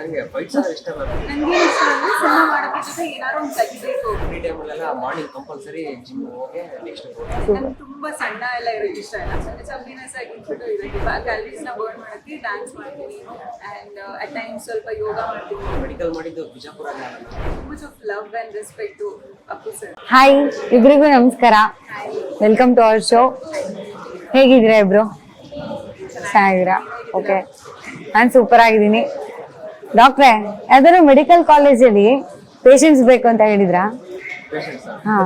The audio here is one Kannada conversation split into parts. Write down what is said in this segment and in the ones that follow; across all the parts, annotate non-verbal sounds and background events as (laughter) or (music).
ನನಗೆ ಫೈಟ್ಸ್ ಅಂದ್ರೆ ಇಷ್ಟ ಮ್ಯಾಮ್ ನನಗೆ ಇಷ್ಟ ಅಂದ್ರೆ ಸಿನಿಮಾ ಮಾಡೋದ್ರ ಜೊತೆ ಏನಾದ್ರು ಒಂದು ಕಲಿಬೇಕು ಫ್ರೀ ಟೈಮಲ್ಲೆಲ್ಲ ಮಾರ್ನಿಂಗ್ ಕಂಪಲ್ಸರಿ ಜಿಮ್ ಹೋಗಿ ನೆಕ್ಸ್ಟ್ ನಂಗೆ ತುಂಬಾ ಸಣ್ಣ ಎಲ್ಲ ಇರೋದು ಇಷ್ಟ ಇಲ್ಲ. ಸಣ್ಣ ಆಗಿ ಇಟ್ಬಿಟ್ಟು ಇದಕ್ಕೆ ಕ್ಯಾಲರೀಸ್ನ ಬರ್ನ್ ಮಾಡಕ್ಕೆ ಡ್ಯಾನ್ಸ್ ಮಾಡ್ತೀನಿ. ಅಂಡ್ ಅಟ್ ಟೈಮ್ ಸ್ವಲ್ಪ ಯೋಗ ಮಾಡ್ತೀನಿ. ಮೆಡಿಕಲ್ ಮಾಡಿದ್ದು Bijapur much of love and respect to Appu sir hi ಇಬ್ರಿಗೂ ನಮಸ್ಕಾರ. ವೆಲ್ಕಮ್ ಟು ಅವರ್ ಶೋ ಹೇಗಿದ್ದೀರಾ ಇಬ್ರು? ಚೆನ್ನಾಗಿದ್ದೀರಾ? ಓಕೆ ನಾನು ಸೂಪರ್ ಆಗಿದ್ದೀನಿ. ಡಾಕ್ಟ್ರೇ ಯಾವ್ದಾದ್ರು ಮೆಡಿಕಲ್ ಕಾಲೇಜಲ್ಲಿ ಪೇಷಂಟ್ಸ್ ಬೇಕು ಅಂತ ಹೇಳಿದ್ರಾ? ಹಾ.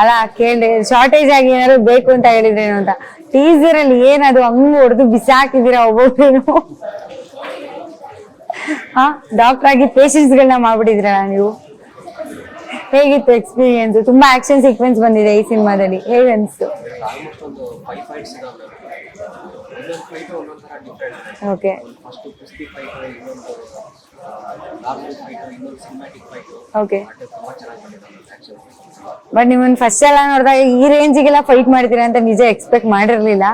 ಅಲ್ಲ ಕೇಳಿ ಶಾರ್ಟೇಜ್ ಆಗಿ ಏನಾದ್ರು ಬೇಕು ಅಂತ ಹೇಳಿದ್ರೇನು ಅಂತ. ಟೀಸರ್ ಅಲ್ಲಿ ಏನದು ಹಂಗ್ ಹೊಡೆದು ಬಿಸಾಕಿದೀರಾ ಒಬ್ಬೊಬ್ರು ಹಾ ಡಾಕ್ಟರ್ ಆಗಿ ಪೇಷಂಟ್ಸ್ ಗಳನ್ನ ಮಾಡ್ಬಿಟ್ಟಿದ್ರಲ್ಲ ನೀವು? ಹೇಗಿತ್ತು ಎಕ್ಸ್ಪೀರಿಯನ್ಸ್ ತುಂಬಾ ಆಕ್ಷನ್ ಸೀಕ್ವೆನ್ಸ್ ಬಂದಿದೆ ಈ ಸಿನಿಮಾದಲ್ಲಿ. ಹೇಗೆ ಓಕೆ ಫಸ್ಟ್ ಕುಸ್ತಿ ಫೈಟ್ ಇನ್ನೊಂದು ಲಾಂಗ್ ಫೈಟ್ ಇನ್ನೊಂದು ಸಿನಿಮ್ಯಾಟಿಕ್ ಫೈಟ್ ಓಕೆ ತುಂಬಾ ಚೆನ್ನಾಗಿ ಮಾಡಿದ್ದಾರೆ ಬಟ್ ನಿಮ್ಮನ್ನ ಫಸ್ಟ್ ಎಲ್ಲ ನೋಡಿದಾಗ ಈ ರೇಂಜಿಗೆಲ್ಲ ಫೈಟ್ ಮಾಡ್ತೀರಾ ಅಂತ ನಿಜ ಎಕ್ಸ್ಪೆಕ್ಟ್ ಮಾಡಿರಲಿಲ್ಲ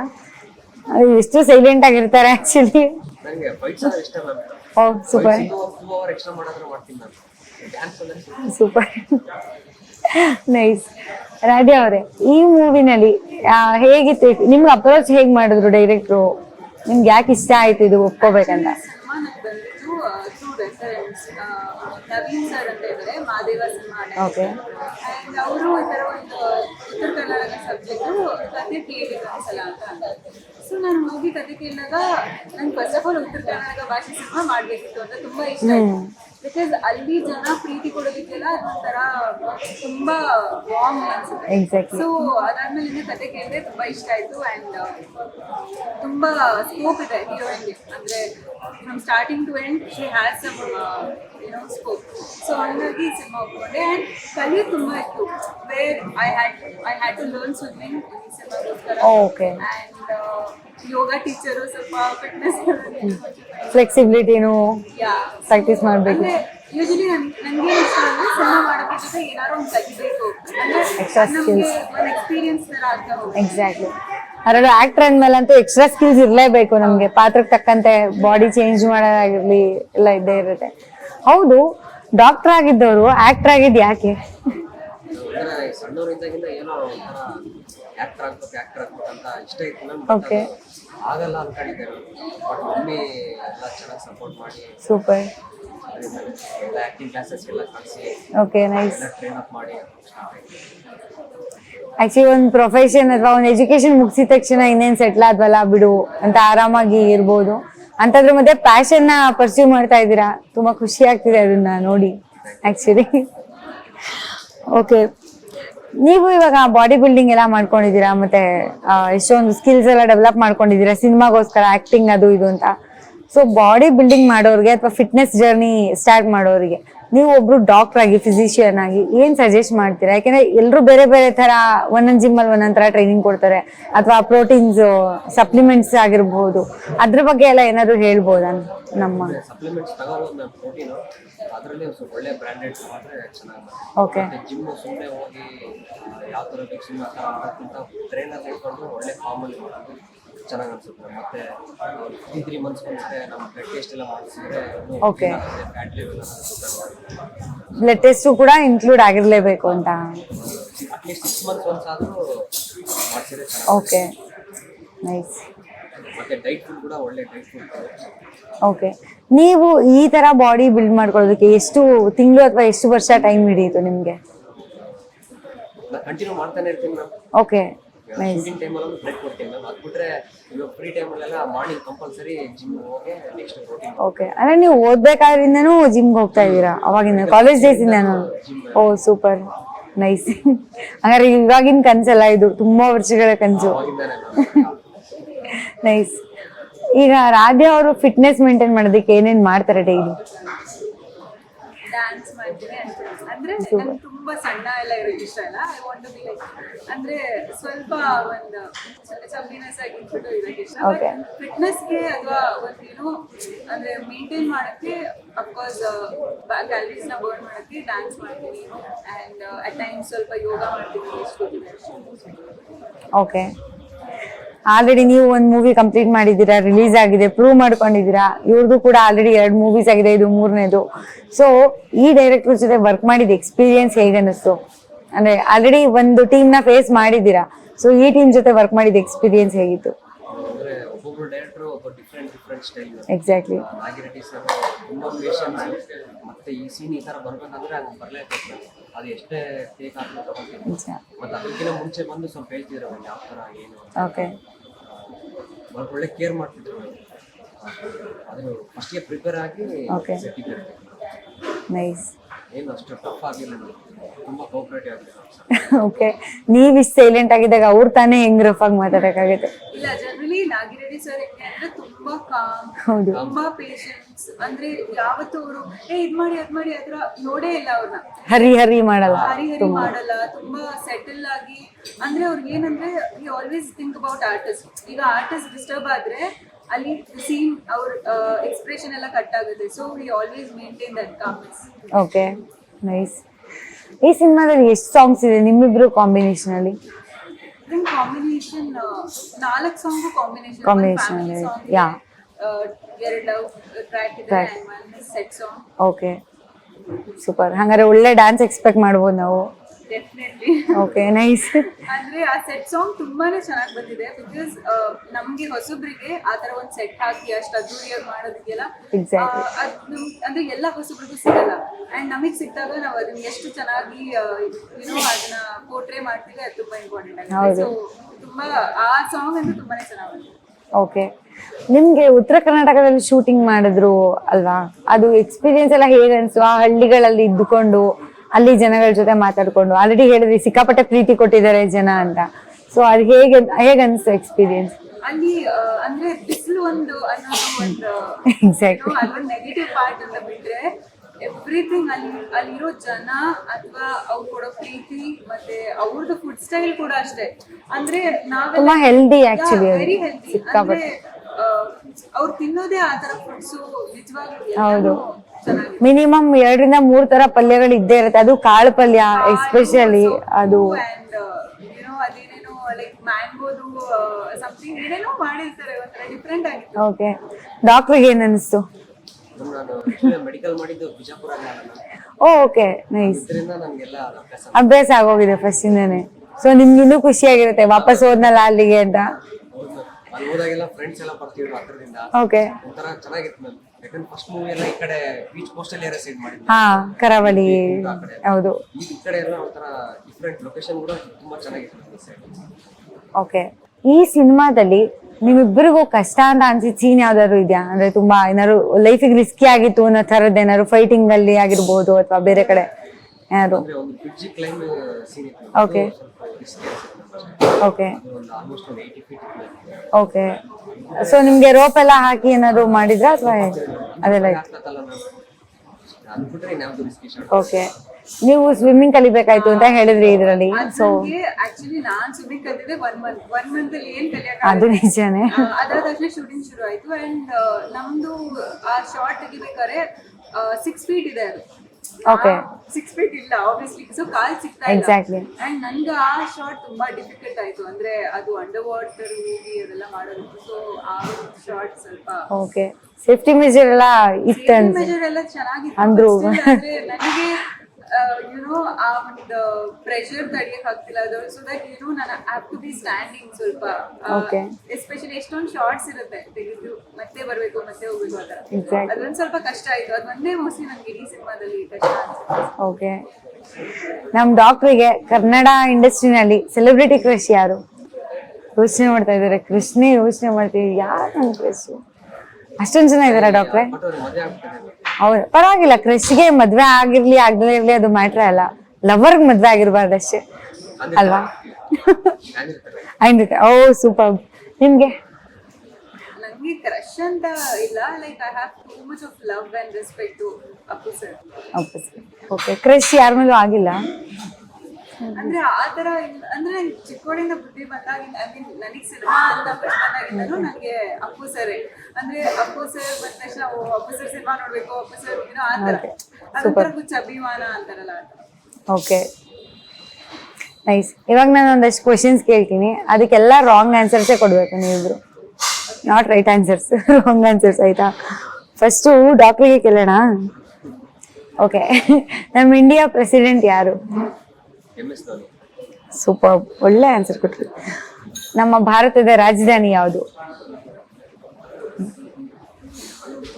ಎಷ್ಟು ಸೈಲೆಂಟ್ ಆಗಿರ್ತಾರೆ ಆಕ್ಚುಲಿ ನನಗೆ ಫೈಟ್ಸ್ ಇಷ್ಟ ma'am oh super two hour extra ಮಾಡಿದ್ರೆ ಮಾಡ್ತೀನಿ ನಾನು ಡ್ಯಾನ್ಸ್ ಅಂದ್ರೆ ಸೂಪರ್ ನೈಸ್ ರಾಧೆ ಅವರೇ ಈ ಮೂವಿನಲ್ಲಿ ಹೇಗಿತ್ತು ನಿಮ್ಗೆ ಅಪ್ರೋಚ್ ಹೇಗೆ ಮಾಡಿದ್ರು ಡೈರೆಕ್ಟ್ರು ನಿಮ್ಗೆ ಯಾಕೆ ಇಷ್ಟ ಆಯ್ತು ಇದು ಒಪ್ಕೋಬೇಕಂತ? ಬಂದಿದ್ದು ಥ್ರೂ ರೆಫರೆನ್ಸ್ ನವೀನ್ ಸರ್ ಅಂತ ಇದ್ದಾರೆ ಮಾದೇವ ಸಿನಿಮಾ ಓಕೆ. ಅಂಡ್ ಅವರು ಈ ಥರ ಒಂದು ಉತ್ತರ ಕರ್ನಾಟಕ ಸಬ್ಜೆಕ್ಟು ಕತೆ ಕೇಳಿದ್ರು ಒಂದ್ಸಲ ಅಂತ ಅಂದ್ರು. ಸೊ ನಾನು ಹೋಗಿ ಕತೆ ಕೇಳಿದಾಗ ನಂಗೆ first of all Uttara Kannada ಭಾಷೆ ಸಿನಿಮಾ ಮಾಡಬೇಕಿತ್ತು ಅಂತ ತುಂಬಾ ಇಷ್ಟ ಆಯ್ತು. ಬಿಕಾಸ್ ಅಲ್ಲಿ ಜನ ಪ್ರೀತಿ ಕೊಡೋದಕ್ಕೆಲ್ಲ ಅದೊಂಥರ ತುಂಬಾ ವಾಮ್ ಅನ್ಸುತ್ತೆ. ಸೊ ಅದಾದ್ಮೇಲೆ ಇನ್ನು ಕತೆ ಕೇಳಿದ್ರೆ ತುಂಬಾ ಇಷ್ಟ ಆಯ್ತು ಅಂಡ್ ತುಂಬಾ ಸ್ಕೋಪ್ ಇದೆ ಹೀರೋಯಿನ್ಗೆ ಅಂದ್ರೆ from starting to end she has some ಏನೋ ಸ್ಕೋಪ್ ಸೊ ಹಂಗಾಗಿ ಸಿನಿಮಾ ಒಪ್ಕೊಂಡೆ ಅಂಡ್ ಕಲಿ ತುಂಬಾ ಇತ್ತು. Where I had I had to learn swimming ಈ ಸಿನಿಮಾಗೋಸ್ಕರ. ಓಕೆ ಅಂಡ್ ಯೋಗ ಟೀಚರು ಸ್ವಲ್ಪ ಫಿಟ್ನೆಸ್ ಫ್ಲೆಕ್ಸಿಬಿಲಿಟಿನೂ ಯಾ ಪ್ರಾಕ್ಟೀಸ್ ಮಾಡಬೇಕು. ಯೂಶಲಿ ನನಗೆ ಇಷ್ಟ ಅಂದ್ರೆ ಸಿನಿಮಾ ಮಾಡೋದ್ರ ಜೊತೆ ಏನಾದ್ರು ಒಂದು ಕಲಿಬೇಕು. ನಮ್ಗೆ ಒಂದು ಎಕ್ಸ್ಪೀರಿಯನ್ಸ್ ತರ ಆಗ್ತಾ ಎಕ್ಸಾಕ್ಟ್ಲಿ ಅದರಲ್ಲೂ ಆಕ್ಟರ್ ಅಂದ್ಮೇಲಂತೂ ಎಕ್ಸ್ಟ್ರಾ ಸ್ಕಿಲ್ಸ್ ಇರಲೇಬೇಕು ನಮಗೆ. ಪಾತ್ರಕ್ಕೆ ತಕ್ಕಂತೆ ಬಾಡಿ ಚೇಂಜ್ ಮಾಡೋದಾಗಿರಲಿ ಎಲ್ಲ ಇದ್ದೇ ಇರುತ್ತೆ. ಹೌದು ಡಾಕ್ಟರ್ ಆಗಿದ್ದವರು ಆಕ್ಟರ್ ಆಗಿದ್ದು ಯಾಕೆ? ಸಣ್ಣವರಿದ್ದಾಗಿಂದ ಏನೋ ಒಂಥರ ಆಕ್ಟರ್ ಆಗ್ಬೇಕು ಆಕ್ಟರ್ ಆಗ್ಬೇಕು ಅಂತ ಇಷ್ಟ ಇತ್ತು ನಮ್ಗೆ Okay. ಆಗಲ್ಲ ಅನ್ಕೊಂಡಿದ್ದೆ ಬಟ್ ಮಮ್ಮಿ ಎಲ್ಲ ಚೆನ್ನಾಗಿ ಸಪೋರ್ಟ್ ಮಾಡಿ. ಸೂಪರ್ ಎಲ್ಲ ಆಕ್ಟಿಂಗ್ ಕ್ಲಾಸಸ್ ಎಲ್ಲ ಕಳಿಸಿ. ಓಕೆ ನೈಸ್ ಎಲ್ಲ ಟ್ರೈನ್ ಅಪ್ ಮಾಡಿ. ಆಕ್ಚುಲಿ ಒಂದು ಪ್ರೊಫೆಷನ್ ಅಥವಾ ಒಂದು ಎಜುಕೇಶನ್ ಮುಗಿಸಿದ ತಕ್ಷಣ ಇನ್ನೇನು ಸೆಟ್ಲ್ ಆದ್ವಲ್ಲ ಬಿಡು ಅಂತ ಆರಾಮಾಗಿ ಇರ್ಬೋದು. ಅಂತದ್ರ ಮತ್ತೆ ಪ್ಯಾಷನ್ನ ಪರ್ಸ್ಯೂ ಮಾಡ್ತಾ ಇದ್ದೀರಾ? ತುಂಬಾ ಖುಷಿ ಆಗ್ತಿದೆ ಅದನ್ನ ನೋಡಿ ಆಕ್ಚುಲಿ ಓಕೆ ನೀವು ಇವಾಗ ಬಾಡಿ ಬಿಲ್ಡಿಂಗ್ ಎಲ್ಲ ಮಾಡ್ಕೊಂಡಿದ್ದೀರಾ ಮತ್ತೆ ಎಷ್ಟೊಂದು ಸ್ಕಿಲ್ಸ್ ಎಲ್ಲ ಡೆವಲಪ್ ಮಾಡ್ಕೊಂಡಿದ್ದೀರಾ ಸಿನಿಮಾಗೋಸ್ಕರ ಆಕ್ಟಿಂಗ್ ಅದು ಇದು ಅಂತ? ಸೊ ಬಾಡಿ ಬಿಲ್ಡಿಂಗ್ ಮಾಡೋರಿಗೆ ಅಥವಾ ಫಿಟ್ನೆಸ್ ಜರ್ನಿ ಸ್ಟಾರ್ಟ್ ಮಾಡೋರಿಗೆ, ನೀವು ಒಬ್ರು ಡಾಕ್ಟರ್ ಆಗಿ ಫಿಸಿಷಿಯನ್ ಆಗಿ ಏನ್ ಸಜೆಸ್ಟ್ ಮಾಡ್ತೀರಾ? ಯಾಕಂದ್ರೆ ಎಲ್ಲರೂ ಬೇರೆ ಬೇರೆ ತರ ಒಂದೊಂದು ಜಿಮ್ ಅಲ್ಲಿ ಒಂದೊಂದ್ ತರ ಟ್ರೈನಿಂಗ್ ಕೊಡ್ತಾರೆ, ಅಥವಾ ಪ್ರೋಟೀನ್ಸ್ ಸಪ್ಲಿಮೆಂಟ್ಸ್ ಆಗಿರ್ಬೋದು. ಅದ್ರ ಬಗ್ಗೆ ಎಲ್ಲ ಏನಾದ್ರು ಹೇಳ್ಬೋದಾ ನಮ್ಮ? ಅದರಲ್ಲಿ ಸ್ವಲ್ಪ ಒಳ್ಳೆ ಬ್ರ್ಯಾಂಡೆಡ್ ಮಾತ್ರ ಚೆನ್ನಾಗಿ ಓಕೆ ಜಿಮ್ ಸುಮ್ಮನೆ ಹೋಗಿ ಯಾವ ಥರ ಬೇಕು ಸುಮ್ಮನೆ ಆ ಥರ ಮಾಡೋಕ್ಕಿಂತ ಟ್ರೈನರ್ ಇಟ್ಕೊಂಡು ಒಳ್ಳೆ ಫಾರ್ಮಲ್ಲಿ ಮಾಡೋದು ಚೆನ್ನಾಗಿ ಅನ್ಸುತ್ತೆ. ಮತ್ತೆ ತ್ರೀ ತ್ರೀ ಮಂತ್ಸ್ ಬಂದರೆ ನಮ್ಮ ಬ್ಲಡ್ ಟೆಸ್ಟ್ ಎಲ್ಲ ಮಾಡಿಸಿದ್ರೆ okay fat level blood test ಕೂಡ ಇನ್ಕ್ಲೂಡ್ ಆಗಿರಲೇಬೇಕು ಅಂತ. At least six months once ಆದರೂ ಮಾಡಿಸಿದ್ರೆ ಓಕೆ ನೈಸ್ ಮತ್ತೆ ಡೈಟ್ ಫುಡ್ ಕೂಡ ಒಳ್ಳೆ ಡೈಟ್ ಫುಡ್ ಓಕೆ ನೀವು ಈ ತರ ಬಾಡಿ ಬಿಲ್ಡ್ ಮಾಡ್ಕೊಳ್ಳೋದಕ್ಕೆ ಎಷ್ಟು ತಿಂಗಳು ಅಥವಾ ಎಷ್ಟು ವರ್ಷ ಟೈಮ್ ಹಿಡಿಯಿತು ನಿಮಗೆ? ಕಂಟಿನ್ಯೂ ಮಾಡ್ತಾನೆ ಇರ್ತೀನಿ ಮ್ಯಾಮ್ ಓಕೆ ನೈಸ್ ಶೂಟಿಂಗ್ ಟೈಮಲ್ಲಿ ಒಂದು ಬ್ರೇಕ್ ಕೊಡ್ತೀನಿ ಮ್ಯಾಮ್ ಅದು ಬಿಟ್ರೆ ಇವಾಗ ಫ್ರೀ ಟೈಮಲ್ಲೆಲ್ಲ ಮಾರ್ನಿಂಗ್ ಕಂಪಲ್ಸರಿ ಜಿಮ್ ಹೋಗಿ ನೆಕ್ಸ್ಟ್ ಪ್ರೋಟೀನ್ ಓಕೆ ಅಂದ್ರೆ ನೀವು ಓದ್ಬೇಕಾದ್ರಿಂದನೂ ಜಿಮ್ಗೆ ಹೋಗ್ತಾ ಇದ್ದೀರಾ? ಅವಾಗಿಂದ ಕಾಲೇಜ್ ಡೇಸ್ ಇಂದನೂ ಓ ಸೂಪರ್ ನೈಸ್ (laughs) ಹಂಗಾರೆ ಇವಾಗಿನ ಕನ್ಸಲ್ಲ ಇದು? ತುಂಬಾ ವರ್ಷಗಳ ಕನಸು. ಅವಾಗಿಂದಾನೆ ಮ್ಯಾಮ್ ನೈಸ್ ಈಗ ರಾಧ್ಯ ಅವರು ಫಿಟ್ನೆಸ್ ಮೇಂಟೈನ್ ಮಾಡೋದಕ್ಕೆ ಏನೇನ್ ಮಾಡ್ತಾರೆ ಡೈಲಿ ಡ್ಯಾನ್ಸ್ ಮಾಡ್ತೀನಿ ಅಂದ್ರೆ ನಂಗೆ ತುಂಬಾ ಸಣ್ಣ ಎಲ್ಲ ಇರೋದು ಇಷ್ಟ ಇಲ್ಲ. I want to be like ಅಂದ್ರೆ ಸ್ವಲ್ಪ ಒಂದು ಚಬ್ಬಿನೆಸ್ ಆಗಿ ಇಟ್ಬಿಟ್ಟು ಇರೋಕೆ ಇಷ್ಟ. ಫಿಟ್ನೆಸ್ ಫಿಟ್ನೆಸ್ಗೆ ಅಥವಾ ಒಂದು ಏನು ಅಂದ್ರೆ ಮೇಂಟೈನ್ ಮಾಡಕ್ಕೆ ಅಫ್ಕೋರ್ಸ್ ಕ್ಯಾಲರೀಸ್ನ ಬರ್ನ್ ಮಾಡಕ್ಕೆ ಡ್ಯಾನ್ಸ್ ಮಾಡ್ತೀನಿ. ಅಂಡ್ ಅಟ್ ಟೈಮ್ಸ್ ಸ್ವಲ್ಪ ಯೋಗ ಮಾಡ್ತೀನಿ. ಓಕೆ ಆಲ್ರೆಡಿ ನೀವು ಒಂದ್ ಮೂವಿ ಕಂಪ್ಲೀಟ್ ಮಾಡಿದ್ದೀರಾ ರಿಲೀಸ್ ಆಗಿದೆ ಪ್ರೂವ್ ಮಾಡ್ಕೊಂಡಿದ್ದೀರಾ ಇವ್ರದ್ದು ಕೂಡ ಆಲ್ರೆಡಿ ಎರಡು ಮೂವೀಸ್ ಆಗಿದೆ, ಇದು ಮೂರನೇದು. ಸೊ ಈ ಡೈರೆಕ್ಟರ್ ಜೊತೆ ವರ್ಕ್ ಮಾಡಿದ ಎಕ್ಸ್ಪೀರಿಯನ್ಸ್ ಹೇಗನ್ನಿಸ್ತು ಅಂದ್ರೆ ಆಲ್ರೆಡಿ ಒಂದು ಟೀಮ್ನ ಫೇಸ್ ಮಾಡಿದ್ದೀರಾ? ಸೊ ಈ ಟೀಮ್ ಜೊತೆ ವರ್ಕ್ ಮಾಡಿದ ಎಕ್ಸ್ಪೀರಿಯನ್ಸ್ ಹೇಗಿತ್ತು? ಒಬ್ಬೊಬ್ರು ಡೈರೆಕ್ಟರ್ ಒಬ್ಬ different different style exactly Nagireddy sir ತುಂಬಾ ಮತ್ತೆ ಈ ಸೀನ್ ಈ ತರ ಬರ್ಬೇಕಂದ್ರೆ ಹಂಗೆ ಬರ್ಲೇಬೇಕು. ಅದು ಎಷ್ಟೇ ಟೇಕ್ ಹಾಕಿ ತಗೊಂಡಿದ್ದೀನಿ ಮತ್ತೆ ಅದಕ್ಕಿಂತ ಮುಂಚೆ ಬಂದು ಸ್ವಲ್ಪ ಹೇಳ್ತಿದ್ರು ಅವ್ರು ಯಾವ ತರ ಏನು ಓಕೆ ಒಳ್ಳೆ ಕೇರ್ ಮಾಡ್ತಿದ್ರು. ಅದನ್ನು ಫಸ್ಟ್ಗೆ ಪ್ರಿಪೇರ್ ಆಗಿ. ಸೆಟ್ಟಿಗೆ ನೈಸ್ ಏನು ಅಷ್ಟು ಟಫ್ ಆಗಿಲ್ಲ. ಓಕೆ ನೀವ್ ಇಷ್ಟು ಸೈಲೆಂಟ್ ಆಗಿದ್ದಾಗ ಅವ್ರ ತಾನೇ ಹೆಂಗ್ ರಫ್ ಆಗಿ ಮಾತಾಡಕ್ಕಾಗತ್ತೆ? ಇಲ್ಲ ಜನರಲಿ ನಾಗಿರೆಡ್ಡಿ ಸರ್ ಹೆಂಗೆ ಅಂದ್ರೆ ತುಂಬಾ ಕಾಮ್ ಹೌದು. ತುಂಬಾ ಪೇಷನ್ಸ್ ಅಂದ್ರೆ ಯಾವತ್ತೂ ಅವರು ಏ ಇದ್ ಮಾಡಿ ಅದ್ ಮಾಡಿ ಅದ್ರ ನೋಡೇ ಇಲ್ಲ ಅವ್ರನ್ನ ಹರಿ ಹರಿ ಮಾಡಲ್ಲ. ಹರಿ ಹರಿ ಮಾಡಲ್ಲ ತುಂಬಾ ಸೆಟಲ್ ಆಗಿ. ಅಂದ್ರೆ ಅವ್ರಿಗೆ ಏನಂದ್ರೆ we always think about artist ಈಗ ಆರ್ಟಿಸ್ಟ್ ಡಿಸ್ಟರ್ಬ್ ಆದ್ರೆ ಅಲ್ಲಿ ಸೀನ್ ಅವ್ರ ಎಕ್ಸ್ಪ್ರೆಷನ್ ಎಲ್ಲ ಕಟ್ ಆಗುತ್ತೆ. So we always maintain that calmness okay nice ಈ ಸಿನಿಮಾದಲ್ಲಿ ಎಷ್ಟು ಸಾಂಗ್ಸ್ ಇದೆ ನಿಮ್ಮಿಬ್ರು ಕಾಂಬಿನೇಷನ್ ಅಲ್ಲಿ? ಕಾಂಬಿನೇಷನ್ ನಾಲ್ಕು ಸಾಂಗು ಕಾಂಬಿನೇಷನ್. ಎರಡು ಲವ್ ಟ್ರ್ಯಾಕ್ ಇದೆ ಸೆಟ್ ಸಾಂಗ್ ಓಕೆ ಸೂಪರ್ ಹಂಗಾರೆ ಒಳ್ಳೆ ಡ್ಯಾನ್ಸ್ ಎಕ್ಸ್ಪೆಕ್ಟ್ ಮಾಡ್ಬೋದು ನಾವು. ಡೆಫಿನೆಟ್ಲಿ ಓಕೆ ನೈಸ್ ಅಂದ್ರೆ ಆ ಸೆಟ್ ಸಾಂಗ್ ತುಂಬಾನೇ ಚೆನ್ನಾಗಿ ಬಂದಿದೆ ಬಿಕಾಸ್ ನಮ್ಗೆ ಹೊಸಬ್ರಿಗೆ ಆ ತರ ಒಂದ್ ಸೆಟ್ ಹಾಕಿ ಅಷ್ಟು ಅದ್ದೂರಿಯಾಗಿ ಮಾಡೋದಕ್ಕೆಲ್ಲ ಅಂದ್ರೆ ಎಲ್ಲ ಹೊಸಬ್ರಿಗೂ ಸಿಗಲ್ಲ. ಅಂಡ್ ನಮಗ್ ಸಿಕ್ಕಾಗ ನಾವು ಅದನ್ನ ಎಷ್ಟು ಚೆನ್ನಾಗಿ ಏನೋ ಅದನ್ನ ಪೋರ್ಟ್ರೇ ಮಾಡ್ತೀವಿ ಅದು ತುಂಬಾ ಇಂಪಾರ್ಟೆಂಟ್ ಆಗಿದೆ. ಸೊ ತುಂಬಾ ಆ ಸಾಂಗ್ ಅಂದ್ರೆ ತುಂಬಾನೇ ಚೆನ್ನಾಗಿ ಬಂದಿದೆ. ಓಕೆ ನಿಮ್ಗೆ ಉತ್ತರ ಕರ್ನಾಟಕದಲ್ಲಿ ಶೂಟಿಂಗ್ ಮಾಡಿದ್ರು ಅಲ್ವಾ? ಅದು ಎಕ್ಸ್ಪೀರಿಯನ್ಸ್ ಎಲ್ಲ ಹೇಗೆ ಅನ್ಸು ಆ ಹಳ್ಳಿಗಳಲ್ಲಿ ಇದ್ದುಕೊಂಡು ಅಲ್ಲಿ ಜನಗಳ ಜೊತೆ ಮಾತಾಡ್ಕೊಂಡು ಆಲ್ರೆಡಿ ಹೇಳಿದ್ರಿ ಸಿಕ್ಕಾಪಟ್ಟೆ ಪ್ರೀತಿ ಕೊಟ್ಟಿದ್ದಾರೆ ಜನ ಅಂತ. ಸೊ ಅದು ಹೇಗೆ ಹೇಗೆ ಅನ್ಸ್ತು ಎಕ್ಸ್ಪೀರಿಯನ್ಸ್ ಅಲ್ಲಿ ಅಂದ್ರೆ ಬಿಸಿಲು ಒಂದು ಎಕ್ಸಾಕ್ಟ್ಲಿ ನೆಗೆಟಿವ್ ಪಾರ್ಟ್ ಅಂತ ಬಿಟ್ರೆ ಎವ್ರಿಥಿಂಗ್ ಅಲ್ಲಿ ಅಲ್ಲಿರೋ ಜನ ಅಥವಾ ಅವ್ರು ಕೊಡೋ ಪ್ರೀತಿ ಮತ್ತೆ ಅವ್ರದ್ದು ಫುಡ್ ಸ್ಟೈಲ್ ಕೂಡ ಅಷ್ಟೇ. ಅಂದ್ರೆ ನಾವೆಲ್ಲ ತುಂಬಾ ಹೆಲ್ದಿ ಆಕ್ಚುಲಿ ವೆರಿ ಹೆಲ್ತಿ ಅಂದ್ರೆ ಅವ್ರು ತಿನ್ನೋದೇ ಆ ತರ ಫುಡ್ಸ್ ನಿಜವಾಗ್ಲೂ ಮಿನಿಮಮ್ ಎರಡರಿಂದ ಮೂರ್ ತರ ಪಲ್ಯಗಳು ಇದ್ದೇ ಇರುತ್ತೆ. ಅದು ಕಾಳು ಪಲ್ಯ ಎಸ್ಪೆಷಲಿ ಅದು. ಅಂಡ್ ಏನೋ ಅದೇನೇನೋ ಲೈಕ್ ಮ್ಯಾಂಗೋದು ಸಮಥಿಂಗ್ ಏನೇನೋ ಮಾಡಿರ್ತಾರೆ. ಒಂಥರ ಡಿಫ್ರೆಂಟ್ ಆಗಿತ್ತು. ಓಕೆ ಡಾಕ್ಟ್ರಿಗೆ ಏನ್ ಅನಿಸ್ತು? ಓಕೆ ನೈಸ್ ಅಭ್ಯಾಸ ಆಗೋಗಿದೆ ಫಸ್ಟ್ ಇಂದಾನೆ. ಸೊ ನಿಮ್ಗೆ ಇನ್ನೂ ಖುಷಿಯಾಗಿರುತ್ತೆ ವಾಪಸ್ ಹೋದ್ನಲ್ಲ ಅಲ್ಲಿಗೆ ಅಂತ? ಓಕೆ ಚೆನ್ನಾಗಿತ್ತು ಯಾಕಂದ್ರೆ ಫಸ್ಟ್ ಮೂವಿ ಎಲ್ಲ ಈ ಕಡೆ ಬೀಚ್ ಹಾ ಕರಾವಳಿ ಹೌದು. ಈ ಈ ಕಡೆ ಎಲ್ಲ ಒಂಥರ ಡಿಫ್ರೆಂಟ್ ಲೊಕೇಶನ್ ಕೂಡ ತುಂಬಾ ಚೆನ್ನಾಗಿತ್ತು ಈ ಸೈಡ್ ಓಕೆ ಈ ಸಿನಿಮಾದಲ್ಲಿ ನಿಮ್ಮಿಬ್ಬರಿಗೂ ಕಷ್ಟ ಅಂತ ಅನ್ಸಿದ ಸೀನ್ ಯಾವ್ದಾದ್ರು ಇದೆಯಾ? ಅಂದ್ರೆ ತುಂಬಾ ಏನಾದ್ರು ಲೈಫಿಗೆ ರಿಸ್ಕಿ ಆಗಿತ್ತು ಅನ್ನೋ ಥರದ್ದು ಏನಾದ್ರು ಫೈಟಿಂಗ್ ಅಲ್ಲಿ ಆಗಿರ್ಬೋದು ಅಥವಾ ಬೇರೆ ಕಡೆ ಏನಾದ್ರು ಅಂದ್ರೆ ಒಂದು ಬ್ರಿಡ್ಜ್ ಕ್ಲೈಮ್ ಸೀನ್ ಇತ್ತು. Okay. ಸ್ವಲ್ಪ risky ಅನ್ಸುತ್ತೆ. ಓಕೆ ಒಂದು ಆಲ್ಮೋಸ್ಟ್ ಒಂದು ಏಯ್ಟಿ ಫೀಟ್ ಓಕೆ ಸೊ ನಿಮ್ಗೆ ರೋಪ್ ಎಲ್ಲ ಹಾಕಿ ಏನಾದ್ರು ಮಾಡಿದ್ರಾ ಅಥವಾ ಅದೆಲ್ಲ ಓಕೆ ನೀವು ಸ್ವಿಮ್ಮಿಂಗ್ ಕಲಿಬೇಕಾಯ್ತು ಅಂತ ಹೇಳಿದ್ರಿ ಇದರಲ್ಲಿ. ಸೊ ಆಕ್ಚುಲಿ ನಾನ್ ಸ್ವಿಮ್ಮಿಂಗ್ ಕಲಿತಿದ್ದೆ ಒನ್ ಮಂತ್ ಒನ್ ಮಂತ್ ಅಲ್ಲಿ ಏನ್ ಕಲಿಯಕ್ ಅದು ನಿಜಾನೇ. ಅದರ ತಕ್ಷಣ ಶೂಟಿಂಗ್ ಶುರು ಆಯ್ತು ಅಂಡ್ ನಮ್ದು ಆ ಶಾರ್ಟ್ ತೆಗಿಬೇಕಾದ್ರೆ ಸಿಕ್ಸ್ ಫೀಟ್ ಇದೆ ಅದು. Okay. ಸಿಕ್ಸ್ ಫೀಟ್ ಇಲ್ಲ ಆಬ್ವಿಯಸ್ಲಿ ಸೊ ಕಾಲ್ ಸಿಗ್ತಾ ಇಲ್ಲ. ಎಕ್ಸಾಕ್ಟ್ಲಿ ಅಂಡ್ ನನ್ಗೆ ಆ ಶಾರ್ಟ್ ತುಂಬಾ ಡಿಫಿಕಲ್ಟ್ ಆಯ್ತು. ಅಂದ್ರೆ ಅದು ಅಂಡರ್ ವಾಟರ್ ಮೂವಿ ಅದೆಲ್ಲ ಮಾಡೋದು. ಸೊ ಆ ಶಾರ್ಟ್ ಸ್ವಲ್ಪ ಓಕೆ ಸೇಫ್ಟಿ ಮೆಜರ್ ಎಲ್ಲ ಇತ್ತು ಅನ್ಸುತ್ತೆ ಮೆಜರ್ ಎಲ್ಲ ಚೆನ್ನಾಗಿತ್ತು. ಅಂದ್ರು. ಅಂದ್ರೆ ನನಗೆ ಯುನೋ ಆ ಒಂದು ಪ್ರೆಷರ್ ತಡಿಯಕ್ ಆಗ್ತಿಲ್ಲ ಅದು ಸೊ ದಟ್ ಯುನೋ ನಾನು ಹ್ಯಾವ್ ಟು ಬಿ ಸ್ಟ್ಯಾಂಡಿಂಗ್ ಸ್ವಲ್ಪ Okay. ಎಸ್ಪೆಷಲಿ ಎಷ್ಟೊಂದು ಶಾರ್ಟ್ಸ್ ಇರುತ್ತೆ ತೆಗೆದು ಮತ್ತೆ ಬರಬೇಕು ಮತ್ತೆ ಹೋಗ್ಬೇಕು ಅಂತ. ಅದೊಂದು ಸ್ವಲ್ಪ ಕಷ್ಟ ಆಯ್ತು. ಅದೊಂದೇ ಮೋಸ್ಟ್ಲಿ ನಮ್ಗೆ ಇಡೀ ಸಿನಿಮಾದಲ್ಲಿ ಕಷ್ಟ ಓಕೆ ನಮ್ ಡಾಕ್ಟ್ರಿಗೆ ಕನ್ನಡ ಇಂಡಸ್ಟ್ರಿನಲ್ಲಿ ಸೆಲೆಬ್ರಿಟಿ ಕ್ರಶ್ ಯಾರು? ಯೋಚನೆ ಮಾಡ್ತಾ ಇದಾರೆ ಕೃಷ್ಣೇ ಯೋಚನೆ ಮಾಡ್ತೀವಿ ಯಾರು ನನ್ನ ಕ್ರಶ್ ಅಷ್ಟೊಂದು ಜನ ಇದಾರ ಡಾಕ್ಟ್ರೆ ಹೌದು ಪರವಾಗಿಲ್ಲ ಕೃಷಿಗೆ ಮದ್ವೆ ಆಗಿರ್ಲಿ ಆಗ್ಲೇ ಇರ್ಲಿ ಅದು ಮ್ಯಾಟ್ರ್ ಅಲ್ಲ. ಲವರ್ಗ್ ಮದ್ವೆ ಆಗಿರ್ಬಾರ್ದು ಅಷ್ಟೇ. ಅಲ್ವಾ? ಐನೂರು ಓ ಸೂಪರ್. ನಿಮ್ಗೆ? ನನಗೆ ಕ್ರಶ್ ಅಂತ ಇಲ್ಲ like I have too much of love and respect to Appu sir okay crush ಯಾರ ಮೇಲೂ ಆಗಿಲ್ಲ. ಅಂದ್ರೆ ಆ ತರ ಅಂದ್ರೆ ಚಿಕ್ಕೋಡಿಂದ ಬುದ್ಧಿ ಬಂದಾಗಿಂದ ಐ ಮೀನ್ ನನಗೆ ಸಿನಿಮಾ ಅಂತ ಫಸ್ಟ್ ಬಂದಾಗಿಂದನು ನನಗೆ ಅಪ್ಪು ಸರ್ ಅಂದ್ರೆ ಅಪ್ಪು ಸರ್ ಬಂದ ತಕ್ಷಣ ಓ ಅಪ್ಪು ಸರ್ ಸಿನಿಮಾ ನೋಡ್ಬೇಕು ಅಪ್ಪು ಸರ್ ಏನೋ ಆ ತರ ಅದೊಂಥರ ಹುಚ್ಚ ಅಭಿಮಾನ ಅಂತಾರಲ್ಲ ಓಕೆ ನೈಸ್ ಇವಾಗ ನಾನು ಒಂದಷ್ಟು ಕ್ವಶನ್ಸ್ ಕೇಳ್ತೀನಿ. ಅದಕ್ಕೆಲ್ಲ ರಾಂಗ್ ಆನ್ಸರ್ಸೇ ನೀವು ನೀವಿಬ್ರು. Not right answers wrong answers ಆಯ್ತಾ? ಫಸ್ಟು ಡಾಕ್ಟ್ರಿಗೆ ಕೇಳೋಣ? ಓಕೆ ನಮ್ಮ ಇಂಡಿಯಾ ಪ್ರೆಸಿಡೆಂಟ್ ಯಾರು? ಸೂಪರ್ ಒಳ್ಳೆ ಆನ್ಸರ್ ಕೊಟ್ರಿ. ನಮ್ಮ ಭಾರತದ ರಾಜಧಾನಿ ಯಾವುದು?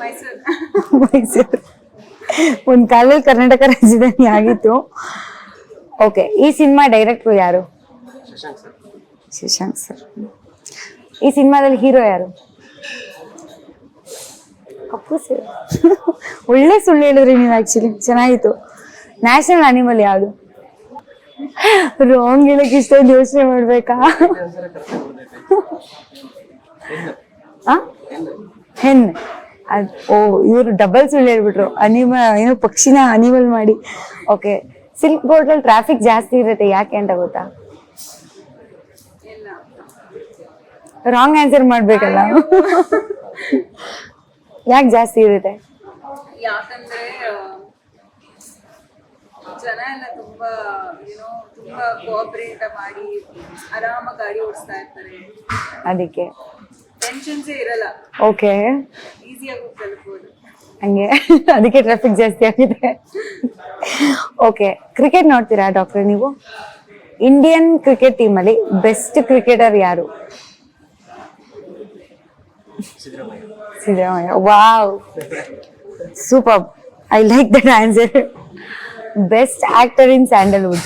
ಮೈಸೂರು. ಮೈಸೂರು. ಒಂದ್ ಕಾಲದಲ್ಲಿ ಕರ್ನಾಟಕ ರಾಜಧಾನಿ ಆಗಿತ್ತು. ಓಕೆ ಈ ಸಿನಿಮಾ ಡೈರೆಕ್ಟ್ರು ಯಾರು? ಶಶಾಂಕ್ ಸರ್. ಶಶಾಂಕ್ ಸರ್. ಈ ಸಿನಿಮಾದಲ್ಲಿ ಹೀರೋ ಯಾರು? ಅಪ್ಪು ಸರ್. ಒಳ್ಳೆ ಸುಳ್ಳು ಹೇಳಿದ್ರಿ ನೀವು ಆಕ್ಚುಲಿ ಚೆನ್ನಾಗಿತ್ತು. ನ್ಯಾಷನಲ್ ಅನಿಮಲ್ ಯಾವುದು? ರಾಂಗ್ ಹೇಳಕ್ ಇಷ್ಟೊಂದು ಯೋಚನೆ ಮಾಡ್ಬೇಕಾ? ಹೆಣ್ಣು. ಅದ್ ಓ ಇವರು ಡಬಲ್ ಸುಳ್ಳು ಹೇಳ್ಬಿಟ್ರು. ಅನಿಮ ಏನೋ ಪಕ್ಷಿನ ಅನಿಮಲ್ ಮಾಡಿ. ಓಕೆ ಸಿಲ್ಕ್ ಬೋರ್ಡ್ ಅಲ್ಲಿ ಟ್ರಾಫಿಕ್ ಜಾಸ್ತಿ ಇರುತ್ತೆ ಯಾಕೆ ಅಂತ ಗೊತ್ತಾ? ರಾಂಗ್ ಆನ್ಸರ್ ಮಾಡ್ಬೇಕಲ್ಲ. ಯಾಕೆ ಜಾಸ್ತಿ ಇರುತ್ತೆ? ಯಾಕಂದ್ರೆ ಜನ ಎಲ್ಲ ತುಂಬಾ ಏನೋ ತುಂಬಾ ಕೋಆಪರೇಟ್ ಮಾಡಿ ಆರಾಮ ಗಾಡಿ ಓಡಿಸ್ತಾ ಇರ್ತಾರೆ. ಅದಕ್ಕೆ. ಟೆನ್ಷನ್ಸೇ ಇರಲ್ಲ. ಓಕೆ ಈಸಿಯಾಗಿ ಹೋಗಿ ತಲುಪಬಹುದು ಹಂಗೆ. ಅದಕ್ಕೆ ಟ್ರಾಫಿಕ್ ಜಾಸ್ತಿ ಆಗಿದೆ. ಓಕೆ ಕ್ರಿಕೆಟ್ ನೋಡ್ತೀರಾ ಡಾಕ್ಟರ್ ನೀವು? ಇಂಡಿಯನ್ ಕ್ರಿಕೆಟ್ ಟೀಮಲ್ಲಿ ಬೆಸ್ಟ್ ಕ್ರಿಕೆಟರ್ ಯಾರು? Siddaramaiah. Siddaramaiah. Wow super I like that answer best actor in Sandalwood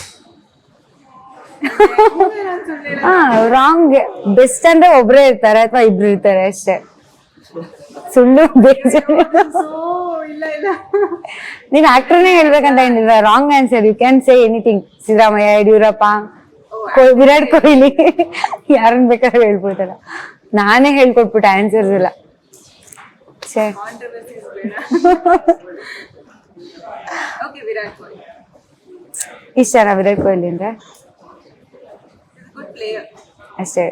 ಹಾ ರಾಂಗ್ ಬೆಸ್ಟ್ ಅಂದ್ರೆ ಒಬ್ರೇ ಇರ್ತಾರೆ ಅಥವಾ ಇಬ್ರು ಇರ್ತಾರೆ ಅಷ್ಟೇ. ಸುಳ್ಳು ಬೇಜಾರು ನೀನ್ ಆಕ್ಟರ್ನೇ ಹೇಳ್ಬೇಕಂತ ಏನಿಲ್ಲ wrong answer you can say anything Siddaramaiah Yediyurappa Virat Kohli. ಯಾರನ್ನ ಬೇಕಾದ್ರೂ ಹೇಳ್ಬೋದಲ್ಲ ನಾನೇ ಹೇಳ್ಕೊಟ್ಬಿಟ್ಟೆ ಆನ್ಸರ್ಸ್ ಎಲ್ಲ ಛೇ. (laughs) ಓಕೆ ವಿರಾಟ್ ಕೊಹ್ಲಿ ಇಷ್ಟನಾ ವಿರಾಟ್ ಕೊಹ್ಲಿ ಅಂದ್ರೆ? ಗುಡ್ ಪ್ಲೇಯರ್ ಅಷ್ಟೇ.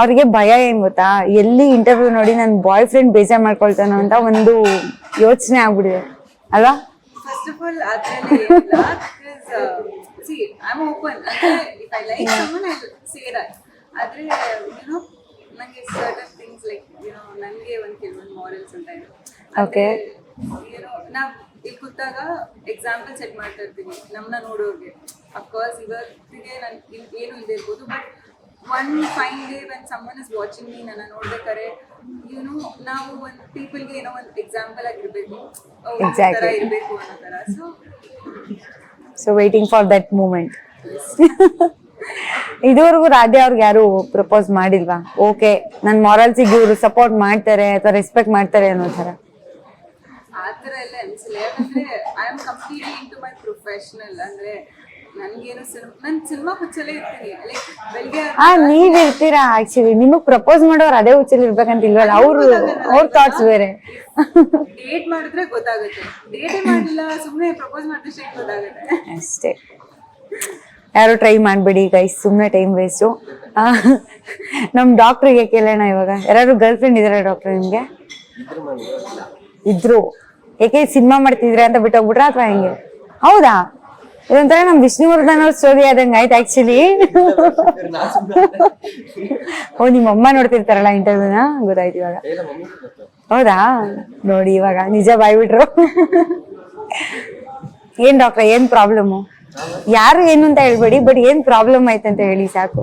ಅವ್ರಿಗೆ ಭಯ ಏನ್ ಗೊತ್ತಾ? ಎಲ್ಲಿ ಇಂಟರ್ವ್ಯೂ ನೋಡಿ ನನ್ನ ಬಾಯ್ ಫ್ರೆಂಡ್ ಬೇಜಾರ್ ಮಾಡ್ಕೊಳ್ತಾನೋ ಅಂತ ಒಂದು ಯೋಚನೆ ಆಗ್ಬಿಡಿದೆ ಅಲ್ವಾ? ಫಸ್ಟ್ ಆಫ್ ಆಲ್ ಅದ್ರಲ್ಲಿ ಏನಿಲ್ಲ because see I am open ಅಂದ್ರೆ if I like I say that ಆದ್ರೆ ಯುನೋ ನನಗೆ certain things like you know ನನಗೆ ಒಂದು ಕೆಲವೊಂದು ಮಾರಲ್ಸ್ ಅಂತ ಇದೆ. Okay. ನಾವು ಇಲ್ಲಿ ಕೂತಾಗ ಎಕ್ಸಾಂಪಲ್ ಸೆಟ್ ಮಾಡ್ತಾ ಇರ್ತೀನಿ ನಮ್ಮನ್ನ ನೋಡೋರಿಗೆ. ಅಫ್ಕೋರ್ಸ್ ಇವತ್ತಿಗೆ ನನ್ ಏನು ಇಲ್ಲದೆ ಇರ್ಬೋದು but one fine day when someone is watching me ನನ್ನ ನೋಡ್ಬೇಕಾರೆ ಏನು ನಾವು ಒಂದು ಪೀಪಲ್ಗೆ ಏನೋ ಒಂದು ಎಕ್ಸಾಂಪಲ್ ಆಗಿರ್ಬೇಕು. ಥರ. ಇರ್ಬೇಕು ಅನ್ನೋ ಥರ so so waiting for that moment ಇದುವರೆಗೂ ರಾಧೆ ಅವ್ರಿಗೆ ಯಾರು ಪ್ರಪೋಸ್ ಮಾಡಿಲ್ವಾ? ಓಕೆ ನನ್ನ ಮಾರಲ್ಸಿಗೆ ಇವರು ಸಪೋರ್ಟ್ ಮಾಡ್ತಾರೆ ಅಥವಾ ರೆಸ್ಪೆಕ್ಟ್ ಮಾಡ್ತಾರೆ ಅನ್ನೋ ಥರ ಥರ ಎಲ್ಲ ಅನಿಸಿಲ್ಲ. ಯಾಕಂದ್ರೆ I am completely into my professional ಅಂದ್ರೆ ನನ್ಗೇನು ಸಿನಿಮಾ ನಾನು ಸಿನಿಮಾ ಹುಚ್ಚಲ್ಲೇ ಇರ್ತೀನಿ. ಲೈಕ್ ಬೆಳಿಗ್ಗೆ ಆ ನೀವ್ ಇರ್ತೀರಾ ಆಕ್ಚುಲಿ ನಿಮಗ್ ಪ್ರಪೋಸ್ ಮಾಡೋರು ಅದೇ ಹುಚ್ಚಲ್ ಇರ್ಬೇಕಂತ ಇಲ್ವಲ್ಲ? ಅವ್ರು ಅವ್ರ ಥಾಟ್ಸ್ ಬೇರೆ. ಡೇಟ್ ಮಾಡಿದ್ರೆ ಗೊತ್ತಾಗುತ್ತೆ. ಡೇಟೇ ಮಾಡಿಲ್ಲ ಸುಮ್ಮನೆ ಪ್ರಪೋಸ್ ಮಾಡಿದ್ರೆ ಗೊತ್ತಾಗುತ್ತೆ. ಅಷ್ಟೇ. ಯಾರು ಟ್ರೈ ಮಾಡ್ಬೇಡಿ ಗೈಸ್ ಸುಮ್ಮನೆ ಟೈಮ್ ವೇಸ್ಟು ನಮ್ ಡಾಕ್ಟ್ರಿಗೆ ಕೇಳೋಣ ಇವಾಗ. ಯಾರು ಗರ್ಲ್ ಫ್ರೆಂಡ್ ಇದಾರೆ ಡಾಕ್ಟರ್ ನಿಮ್ಗೆ? ಇದ್ರು. ಏಕೆ ಸಿನಿಮಾ ಮಾಡ್ತಿದ್ರೆ ಅಂತ ಬಿಟ್ಟೋಗ್ಬಿಟ್ರ ಅಥವಾ ಹೆಂಗೆ? ಹೌದಾ? ಇದೊಂಥರ ನಮ್ ವಿಷ್ಣುವರ್ಧನ್ ಅವ್ರ ಸ್ಟೋರಿ ಆದಂಗ ಆಯ್ತು ಆಕ್ಚುಲಿ ಓ ನಿಮ್ಮ ಅಮ್ಮ ನೋಡ್ತಿರ್ತಾರಲ್ಲ ಇಂಟರ್ವ್ಯೂನ ಗೊತ್ತಾಯ್ತು ಇವಾಗ. ಹೌದಾ? ನೋಡಿ ಇವಾಗ ನಿಜ ಬಾಯ್ಬಿಟ್ರು. ಏನ್ ಡಾಕ್ಟರ್ ಏನ್ ಪ್ರಾಬ್ಲಮ್ ಯಾರು ಏನು ಅಂತ ಹೇಳ್ಬೇಡಿ ಬಟ್ ಏನ್ ಪ್ರಾಬ್ಲಮ್ ಆಯ್ತು ಅಂತ ಹೇಳಿ ಸಾಕು.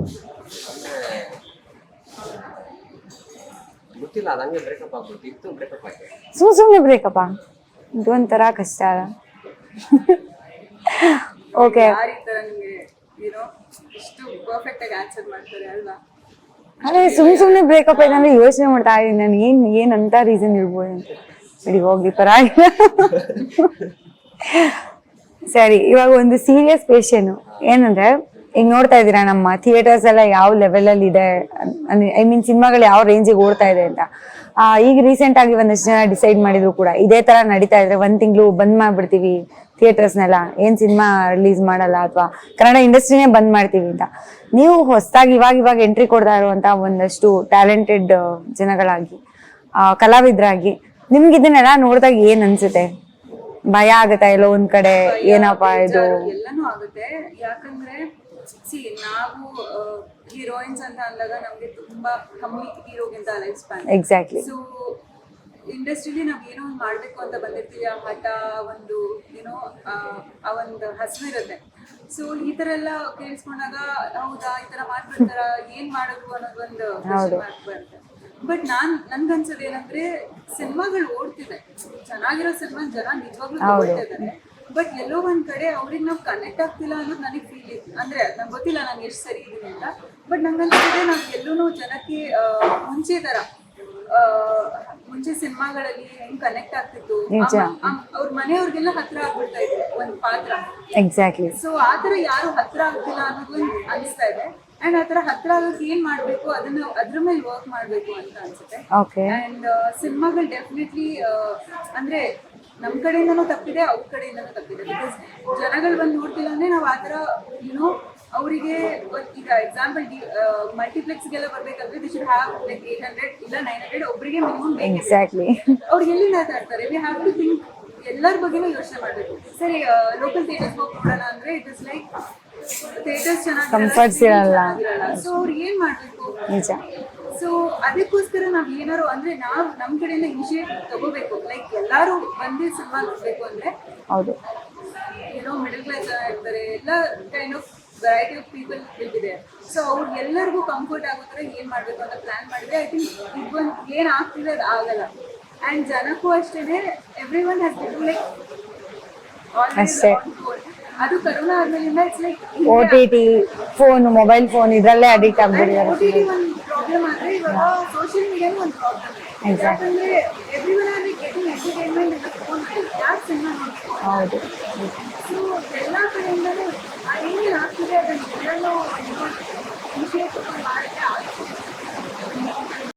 ಸುಮ್ ಸುಮ್ನೆ ಬ್ರೇಕಪ್ಪ ಇದು ಒಂಥರ ಕಷ್ಟ ಓಕೆ ಅದೇ ಸುಮ್ ಸುಮ್ನೆ ಬ್ರೇಕಪ್ ಆಯ್ತಂದ್ರೆ ಯೋಚನೆ ಮಾಡ್ತಾ ಇದೀನಿ ನಾನು ಏನ್ ಏನ್ ಅಂತ ರೀಸನ್ ಇರ್ಬೋದು ಅಂತ. ಸರಿ ಹೋಗ್ಲಿ ಪರವಾಗಿಲ್ಲ. (laughs) ಸರಿ ಇವಾಗ ಒಂದು ಸೀರಿಯಸ್ ಕ್ವೆಶನ್ ಏನಂದ್ರೆ ಈಗ ನೋಡ್ತಾ ಇದ್ದೀರಾ? ನಮ್ಮ ಥಿಯೇಟರ್ಸ್ ಎಲ್ಲ ಯಾವ ಲೆವೆಲ್ ಅಲ್ಲಿ ಇದೆ? ಐ ಮೀನ್ ಸಿನಿಮಾಗಳು ಯಾವ ರೇಂಜಿಗೆ ಓಡ್ತಾ ಇದೆ ಅಂತ. ಈಗ ರೀಸೆಂಟ್ ಆಗಿ ಒಂದಷ್ಟು ಜನ ಡಿಸೈಡ್ ಮಾಡಿದ್ರು ಕೂಡ ಇದೇ ತರ ನಡೀತಾ ಇದ್ರೆ ಒಂದ್ ತಿಂಗಳು ಬಂದ್ ಮಾಡ್ಬಿಡ್ತೀವಿ ಥಿಯೇಟರ್ಸ್ನೆಲ್ಲ ಏನ್ ಸಿನಿಮಾ ರಿಲೀಸ್ ಮಾಡಲ್ಲ ಅಥವಾ ಕನ್ನಡ ಇಂಡಸ್ಟ್ರಿನೇ ಬಂದ್ ಮಾಡ್ತೀವಿ ಅಂತ. ನೀವು ಹೊಸದಾಗಿ ಇವಾಗ ಇವಾಗ ಎಂಟ್ರಿ ಕೊಡ್ತಾ ಇರುವಂತ ಒಂದಷ್ಟು ಟ್ಯಾಲೆಂಟೆಡ್ ಜನಗಳಾಗಿ ಕಲಾವಿದರಾಗಿ ನಿಮ್ಗೆ ಇದನ್ನೆಲ್ಲ ನೋಡಿದಾಗ ಏನ್ ಅನ್ಸುತ್ತೆ? ಭಯ ಆಗುತ್ತಾ? ಎಲ್ಲೋ ಒಂದ್ ಕಡೆ ಏನಪ್ಪಾ ಇದು? ಎಲ್ಲಾನು ಆಗುತ್ತೆ. ಯಾಕಂದ್ರೆ ಸಿ ನಾವು ಹೀರೋಯಿನ್ಸ್ ಅಂತ ಅಂದಾಗ ನಮಗೆ ತುಂಬಾ ಕಮ್ಮಿ ಹೀರೋಗಿಂತ life span. Exactly so industrially ನಾವು ಏನೋ ಒಂದು ಮಾಡಬೇಕು ಅಂತ ಬಂದಿರ್ತೀವಿ ಆ ಹಠ ಒಂದು ಏನೋ ಆ ಒಂದು ಹಸಿವಿರುತ್ತೆ ಸೊ ಈ ತರ ಎಲ್ಲ ಕೇಳಿಸ್ಕೊಂಡಾಗ ಹೌದಾ ಈ ತರ ಮಾಡ್ಬಿಡ್ತಾರ ಏನ್ ಮಾಡೋದು ಅನ್ನೋದು ಒಂದು ಹೌದು. ಬರುತ್ತೆ. ಬಟ್ ನಾನ್ ನನ್ಗನ್ಸೋದು ಏನಂದ್ರೆ ಸಿನಿಮಾಗಳು ಓಡ್ತಿದೆ. ಚೆನ್ನಾಗಿರೋ ಸಿನಿಮಾ ಜನ ನಿಜವಾಗ್ಲೂ. ಓಡ್ತಿದ್ದಾರೆ ಬಟ್ ಎಲ್ಲೋ ಒಂದ್ ಕಡೆ ಅವ್ರಿಗೆ ನಾವು ಕನೆಕ್ಟ್ ಆಗ್ತಿಲ್ಲ ಅನ್ನೋದು ನನಗೆ ಫೀಲ್ ಇತ್ತು. ಅಂದ್ರೆ ನಂಗೆ ಗೊತ್ತಿಲ್ಲ ನಾನು ಎಷ್ಟು ಸರಿ ಇದ್ದೀನಿ ಅಂತ. ಬಟ್ ನಂಗೆ ಅನ್ಸುತ್ತೆ ನಾವು ಎಲ್ಲೂ ಜನಕ್ಕೆ ಮುಂಚೆ ಥರ ಮುಂಚೆ ಸಿನಿಮಾಗಳಲ್ಲಿ ಹೆಂಗ್ ಕನೆಕ್ಟ್ ಆಗ್ತಿತ್ತು. ಅವ್ರ ಮನೆಯವ್ರಿಗೆಲ್ಲ ಹತ್ರ ಆಗ್ಬಿಡ್ತಾ ಇತ್ತು ಒಂದ್ ಪಾತ್ರ. ಎಕ್ಸಾಕ್ಟ್ಲಿ ಸೊ ಆತರ ಯಾರು ಹತ್ರ ಆಗ್ತಿಲ್ಲ ಅನ್ನೋದು ಅನಿಸ್ತಾ ಇದೆ. ಅಂಡ್ ಆತರ ಹತ್ರ ಆಗೋಕೆ ಏನ್ ಮಾಡ್ಬೇಕು ಅದನ್ನ ಅದ್ರ ಮೇಲೆ ವರ್ಕ್ ಮಾಡ್ಬೇಕು ಅಂತ ಅನ್ಸುತ್ತೆ. ಅಂಡ್ ಸಿನಿಮಾಗಳು ಡೆಫಿನೆಟ್ಲಿ ಅಂದ್ರೆ ನಮ್ ಕಡೆಯಿಂದನೂ ತಪ್ಪಿದೆ ಅವ್ರ ಕಡೆಯಿಂದನೂ ತಪ್ಪಿದೆ. ಬಿಕಾಸ್ ಜನಗಳು ಬಂದು ನೋಡ್ತಿಲ್ಲ ಅಂದ್ರೆ ನಾವು ಆತರ ಯುನೋ ಅವರಿಗೆ ಈಗ ಎಕ್ಸಾಂಪಲ್ ಮಲ್ಟಿಪ್ಲೆಕ್ಸ್ಗೆಲ್ಲ ಬರ್ಬೇಕಾದ್ರೆ they should have like eight hundred ಇಲ್ಲ ನೈನ್ ಹಂಡ್ರೆಡ್ ಒಬ್ಬರಿಗೆ ಮಿನಿಮಮ್ ಎಕ್ಸಾಕ್ಟ್ಲಿ ಅವ್ರಿಗೆ ಎಲ್ಲಿ ಮಾತಾಡ್ತಾರೆ? ವಿ ಹ್ಯಾವ್ ಟು ಥಿಂಕ್ ಎಲ್ಲರ ಬಗ್ಗೆನೂ ಯೋಚನೆ ಮಾಡಬೇಕು. ಸರಿ ಲೋಕಲ್ ಥಿಯೇಟರ್ಸ್ ಹೋಗಿ ನೋಡೋಣ ಅಂದ್ರೆ ಇಟ್ ಇಸ್ ಲೈಕ್ ಥಿಯೇಟರ್ಸ್ ಚೆನ್ನಾಗಿ ಇರಲ್ಲ. ಸೊ ಅವ್ರು ಏನ್ ಮಾಡ್ಬೇಕು? ನಿಜ. ಸೊ ಅದಕ್ಕೋಸ್ಕರ ನಾವ್ ಏನಾರು ಅಂದ್ರೆ ನಾವು ನಮ್ ಕಡೆಯಿಂದ ಇನಿಷಿಯೇಟ್ ತಗೋಬೇಕು. ಲೈಕ್ ಎಲ್ಲಾರು ಬಂದು ಸಿನಿಮಾ ನೋಡ್ಬೇಕು ಅಂದ್ರೆ ಹೌದು. ಏನೋ ಮಿಡಲ್ ಕ್ಲಾಸ್ ಇರ್ತಾರೆ ಎಲ್ಲ kind of variety of people ಇದೆ ಸೊ ಅವ್ರು ಎಲ್ಲರಿಗೂ ಕಂಫರ್ಟ್ ಆಗೋ ಥರ ಏನ್ ಮಾಡ್ಬೇಕು ಅಂತ ಪ್ಲಾನ್ ಮಾಡಿದ್ರೆ ಐ ಥಿಂಕ್ ಒಂದ್ ಏನ್ ಆಗ್ತಿದೆ ಅದು ಆಗಲ್ಲ. ಅಂಡ್ ಜನಕ್ಕೂ ಅಷ್ಟೇನೆ every one has to like. ಅದು corona ಆದ್ಮೇಲಿಂದ it's like O T T phone mobile phone ಇದರಲ್ಲೇ ಅಡಿಕ್ಟ್ ಆಗ್ಬಿಟ್ಟಿದ್ದಾರೆ. ಪ್ರಾಬ್ಲಮ್ ಆದ್ರೆ ಇವಾಗ ಸೋಷಿಯಲ್ ಮೀಡಿಯಾನು ಒಂದು ಪ್ರಾಬ್ಲಮ್ ಯಾಕಂದ್ರೆ every one are getting entertainment in phone ಯಾಕೆ ಸಿನಿಮಾ ನೋಡ್ಬೇಕು ಹೌದು. ಸೊ ಎಲ್ಲ ಕಡೆಯಿಂದಲೂ ಏನೇನು ಆಗ್ತಿದೆ ಅದನ್ನ ಎಲ್ಲನೂ ಇನಿಷಿಯೇಟ್ ಮಾಡಿದ್ರೆ ಆಗುತ್ತೆ